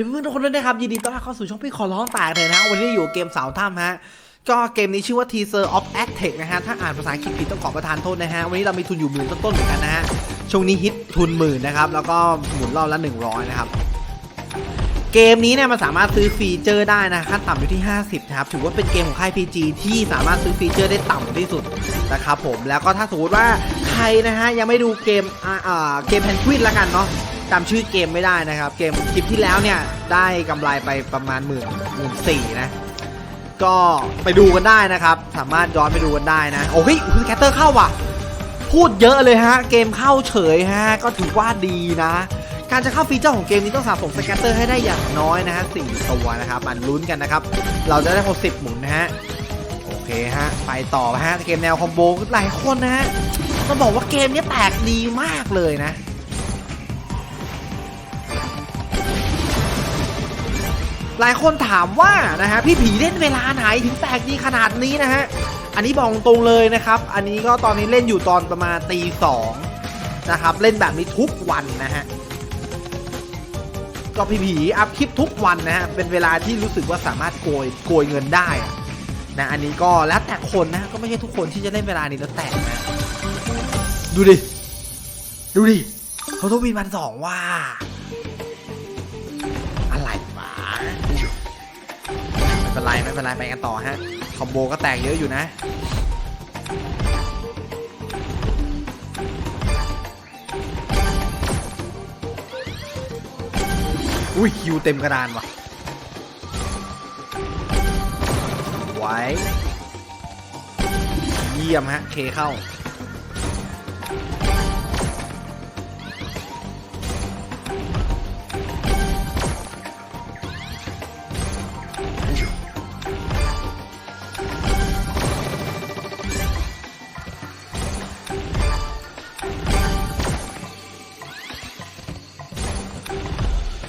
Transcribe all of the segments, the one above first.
วัสดีเพื่อนทุกคนด้วยนะครับยินดีต้อนรับเข้าสู่ช่องพี่ขอร้องแตกเลยนะ วันนี้อยู่เกมเสาถ้ำฮะก็เกมนี้ชื่อว่า Teaser of Aztec นะฮะ ถ้าอ่านภาษาอังกฤษผิดต้องขอประทานโทษนะฮะ วันนี้เรามีทุนอยู่หมื่นต้นๆเหมือนกันนะฮะ ช่วงนี้ฮิตทุนหมื่นนะครับ แล้วก็หมุนรอบละ 100 นะครับ เกมนี้เนี่ยมันสามารถซื้อฟีเจอร์ได้นะขั้นต่ำอยู่ที่ 50นะครับ ถือว่าเป็นเกมของค่าย PG ที่สามารถซื้อฟีเจอร์ได้ต่ำที่สุดนะครับผม แล้วก็ถ้าสมมติว่าใครนะฮะยังไม่ดูเกมอ่าอ่าเกมแพนกวินละกันเนาะ จำชื่อเกมไม่ได้นะครับ เกมคลิปที่แล้วเนี่ยได้กำไรไปประมาณหมื่นหมื่นสี่นะ ก็ไปดูกันได้นะครับ สามารถย้อนไปดูกันได้นะ โอ้ยคุณแคตเตอร์เข้าว่ะ พูดเยอะเลยฮะ เกมเข้าเฉยฮะ ก็ถือว่าดีนะ การจะเข้าฟีเจอร์ของเกมนี้ต้องสะสมสแกตเตอร์ให้ได้อย่างน้อยนะฮะสี่ตัวนะครับมันลุ้นกันนะครับ เราจะได้หกสิบหมุนนะฮะโอเคฮะไปต่อฮะเกมแนวคอมโบหลายคนนะฮะต้องบอกว่าเกมนี้แตกดีมากเลยนะ หลายคนถามว่านะฮะพี่ผีเล่นเวลาไหนถึงแตกดีขนาดนี้นะฮะอันนี้บอกตรงเลยนะครับ อันนี้ก็ตอนนี้เล่นอยู่ตอนประมาณตีสองนะครับเล่นแบบนี้ทุกวันนะฮะก็พี่ผีอัพคลิปทุกวันนะฮะเป็นเวลาที่รู้สึกว่าสามารถโกยโกยเงินได้อะนะอันนี้ก็แล้วแต่คนนะก็ไม่ใช่ทุกคนที่จะเล่นเวลานี้แล้วแตกนะดูดิ ดูดิเขาต้องมีพันสองว่า ไม่เป็นไรไม่เป็นไรไปกันต่อฮะ คอมโบก็แตกเยอะอยู่นะอุ้ยคิวเต็มกระดานว่ะไว้ เยี่ยมฮะ เคเข้า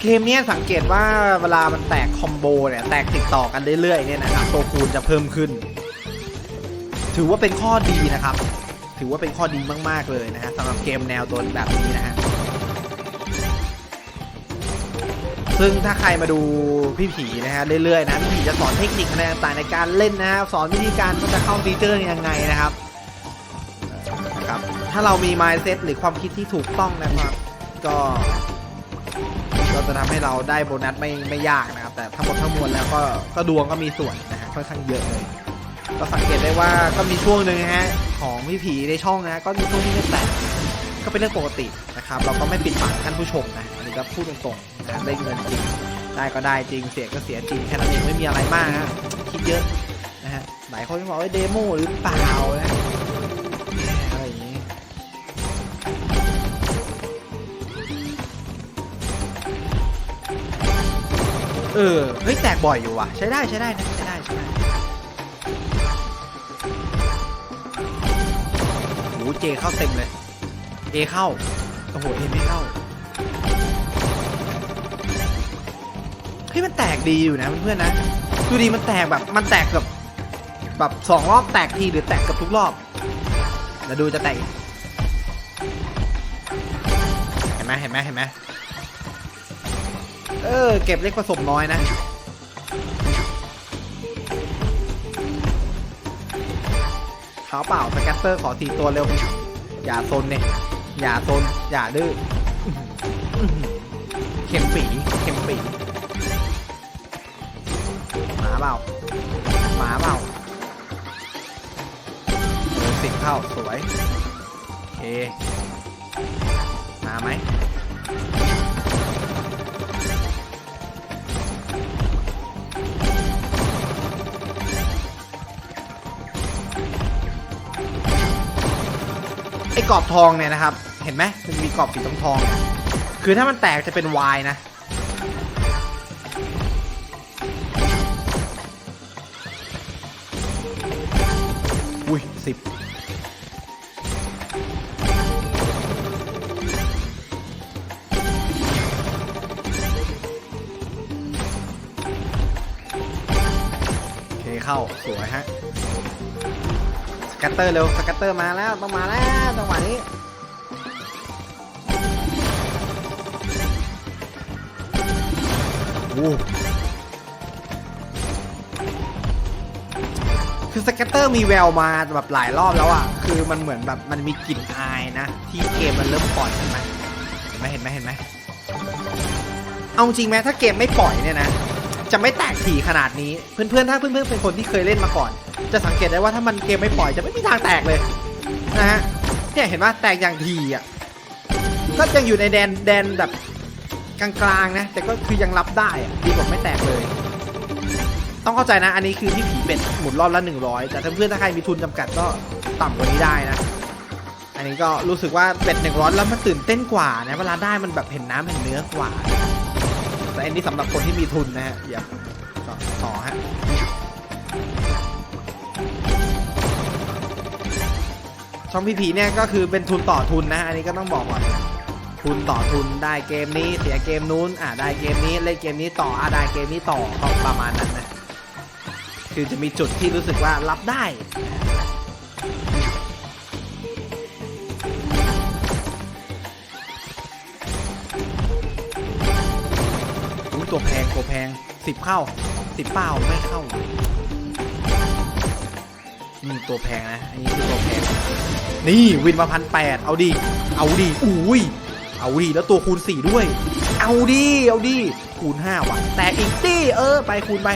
เกมนี้สังเกตว่าเวลามันแตกคอมโบเนี่ยแตกติดต่อกันเรื่อยๆเนี่ยนะครับตัวคูณจะเพิ่มขึ้น ถือว่าเป็นข้อดีนะครับ ถือว่าเป็นข้อดีมากๆเลยนะฮะสำหรับเกมแนวตัวแบบนี้นะฮะซึ่งถ้าใครมาดูพี่ผีนะฮะเรื่อยๆนะพี่ผีจะสอนเทคนิคอะไรต่างๆในการเล่นนะฮะสอนวิธีการว่าจะเข้าฟีเจอร์ยังไงนะครับนะครับ ถ้าเรามี mindset หรือความคิดที่ถูกต้องนะครับ ก็ ก็จะทำให้เราได้โบนัสไม่ไม่ยากนะครับ แต่ทั้งหมดทั้งมวลแล้วก็ก็ดวงก็มีส่วนนะฮะค่อนข้างเยอะเลยก็สังเกตได้ว่าก็มีช่วงหนึ่งฮะของพี่ผีในช่องนะ ก็มีช่วงที่ไม่แตกก็เป็นเรื่องปกตินะครับ เราก็ไม่ปิดบังท่านผู้ชมนะอันนี้ก็พูดตรงๆนะได้เงินจริง ได้ก็ได้จริงเสียก็เสียจริงแค่นั้นเองไม่มีอะไรมากฮะคิดเยอะนะฮะหลายคนก็บอกว่าเดโมหรือเปล่านะ ออเฮ้ย แตกบ่อยอยู่ว่ะ ใช้ได้ใช้ได้นะใช้ได้ใช้ได้โอ้โหเจเข้าเต็มเลย เอเข้า โอ้โห เอไม่เข้า เฮ้ย มันแตกดีอยู่นะเพื่อนๆนะ ดูดีมันแตกแบบ มันแตกกับแบบสองรอบแตกทีหรือแตกกับทุกรอบแล้วดูจะแตก เห็นไหมเห็นไหมเห็นไหม เออ เก็บเล็กผสมน้อยนะเท้าเปล่าสแกตเตอร์ขอสี่ตัวเร็ว อย่าซนเนี่ยอย่าซนอย่าดื้อเข็มปีเข็มปีหมาเปล่าหมาเปล่าสิบเข้าสวย โอเค มาไหม ไอ้กรอบทองเนี่ยนะครับ เห็นไหมมันมีกรอบสีทองทองคือถ้ามันแตกจะเป็นวายนะ อุ้ยสิบโอเคเข้า สวยฮะ กตเตอร์เร็วสแกตเตอร์มาแล้วต้องมาแล้วจังหวะนี้โคือสเก็ตเตอร์มีแววมาแบบหลายรอบแล้วอะ คือมันเหมือนแบบมันมีกลิ่นอายนะ ที่เกมมันเริ่มปล่อยเห็นไหมเห็นไหมเห็นไหมเห็นไหมเอาจริงไหมถ้าเกมไม่ปล่อยเนี่ยนะ จะไม่แตกถี่ขนาดนี้ เพื่อนๆ ถ้าเพื่อนๆ เป็นคนที่เคยเล่นมาก่อน จะสังเกตได้ว่าถ้ามันเกมไม่ปล่อยจะไม่มีทางแตกเลยนะฮะเนี่ยเห็นว่าแตกอย่างทีอะก็ยังอยู่ในแดนแดนแบบกลางๆนะ แต่ก็คือยังรับได้อะดีกว่าไม่แตกเลย ต้องเข้าใจนะ อันนี้คือที่ผีเป็ดหมุนรอบละ 100 แต่ถ้าเพื่อนถ้าใครมีทุนจำกัดก็ต่ำกว่านี้ได้นะ อันนี้ก็รู้สึกว่าเป็ด100แล้วมันตื่นเต้นกว่านะเวลาได้มันแบบเห็นน้ำเห็นเนื้อกว่า แต่อันนี้สำหรับคนที่มีทุนนะฮะเดี๋ยวต่อต่อฮะ ช่องพีพีเนี่ยก็คือเป็นทุนต่อทุนนะ อันนี้ก็ต้องบอกก่อนทุนต่อทุนได้เกมนี้เสียเกมนู้นอ่าได้เกมนี้เล่นเกมนี้ต่ออ่าได้เกมนี้ต่อก็ประมาณนั้นนะคือจะมีจุดที่รู้สึกว่ารับได้ตัวแพงตัวแพงสิบเข้าสิบเป้าไม่เข้า นี่ตัวแพงนะอันนี้คือตัวแพง นี่วินมาพันแปดเอาดีเอาดีอุ้ย เอาดีแล้วตัวคูณสี่ด้วย เอาดีเอาดีคูณห้าว่ะ แต่อีกตี้เออ ไปคูณไป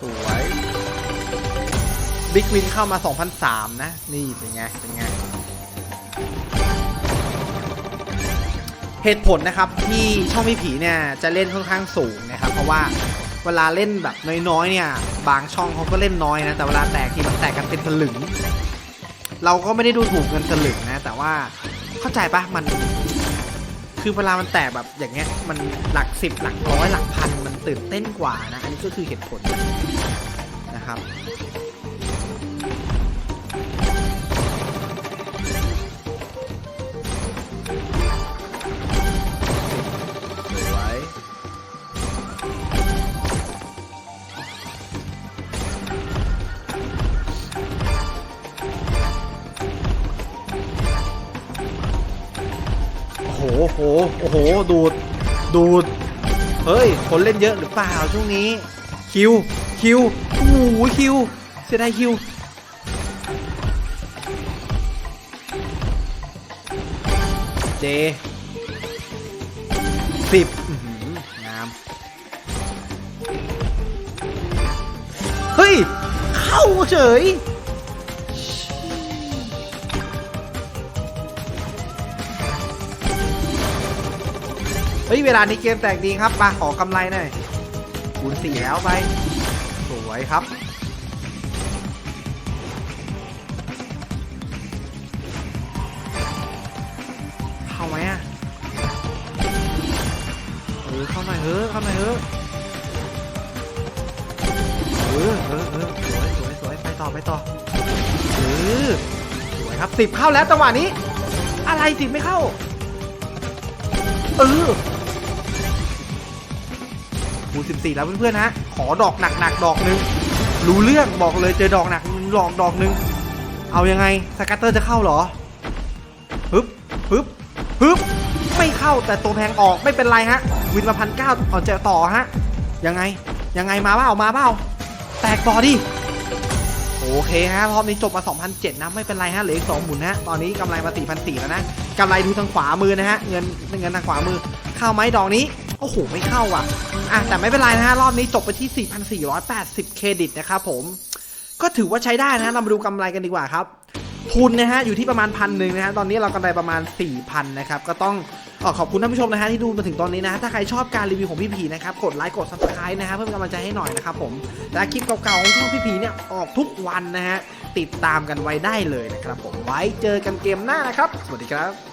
สวยบิ๊กวินเข้ามา 2,003 นะ นี่เป็นไง เป็นไง เหตุผลนะครับที่ช่องพี่ผีเนี่ย จะเล่นค่อนข้างสูงนะครับ เพราะว่า เวลาเล่นแบบน้อยๆเนี่ย บางช่องเขาก็เล่นน้อยนะ แต่เวลาแตกทีมันแตกกันเป็นสลึง เราก็ไม่ได้ดูถูกเงินสลึงนะ แต่ว่าเข้าใจปะมัน คือเวลามันแตกแบบอย่างเงี้ย มันหลักสิบหลักร้อยหลักพันมันตื่นเต้นกว่านะ อันนี้ก็คือเหตุผลนะครับ อ้โหโอ้โห โอ้โห ดูด ดูด เฮ้ย คนเล่นเยอะหรือเปล่าช่วงนี้ คิว คิว โอ้โห คิว เสียดายคิว เจสิบงาม เฮ้ย เข้าเฉย ฮ้ย เวลานี้เกมแตกดีครับ มาขอกำไรหน่อยคูณสี่แล้วไป สวยครับ เข้าไหมอะเออเข้าหน่อยเฮ้เข้าหน่อยเฮ้เออเออเออสวยสวยสวยไปต่อไปต่อเออสวยครับสิบเข้าแล้วจังหวะนี้ อะไรสิบไม่เข้า เออ คูสิบสี่แล้วเพื่อนๆฮะ ขอดอกหนักๆดอกหนึ่งรู้เรื่องบอกเลยเจอดอกหนักดอกดอกหนึ่งเอายังไงสกัตเตอร์จะเข้าเหรอฮึบฮึบฮึบไม่เข้าแต่ตัวแพงออกไม่เป็นไรฮะ วินมาพันเก้าเอาเจอต่อฮะ ยังไงยังไงมาเปล่ามาเปล่าแตกต่อดิโอเคฮะรอบนี้จบมา2,007นะไม่เป็นไรฮะเหลืออีกสองหมุนฮะตอนนี้กำไรมา4,400แล้วนะกำไรดูทางขวามือนะฮะเงินเงินทางขวามือเข้าไหมดอกนี้ โอ้โห ไม่เข้าอะ อะ แต่ไม่เป็นไรนะฮะ รอบนี้จบไปที่ 4,480 เครดิตนะครับผม ก็ถือว่าใช้ได้นะเรามาดูกำไรกันดีกว่าครับ ทุนนะฮะ อยู่ที่ประมาณพันหนึ่งนะฮะ ตอนนี้เรากำไรประมาณ 4,000 นะครับ ก็ต้องออขอบคุณท่านผู้ชมนะฮะที่ดูมาถึงตอนนี้นะ ถ้าใครชอบการรีวิวของพี่ผีนะครับ กดไลค์กด subscribe นะฮะเพื่อเป็นกำลังใจให้หน่อยนะครับผม และคลิปเก่าๆของช่องพี่ผีเนี่ยออกทุกวันนะฮะ ติดตามกันไว้ได้เลยนะครับผม ไว้เจอกันเกมหน้านะครับ สวัสดีครับ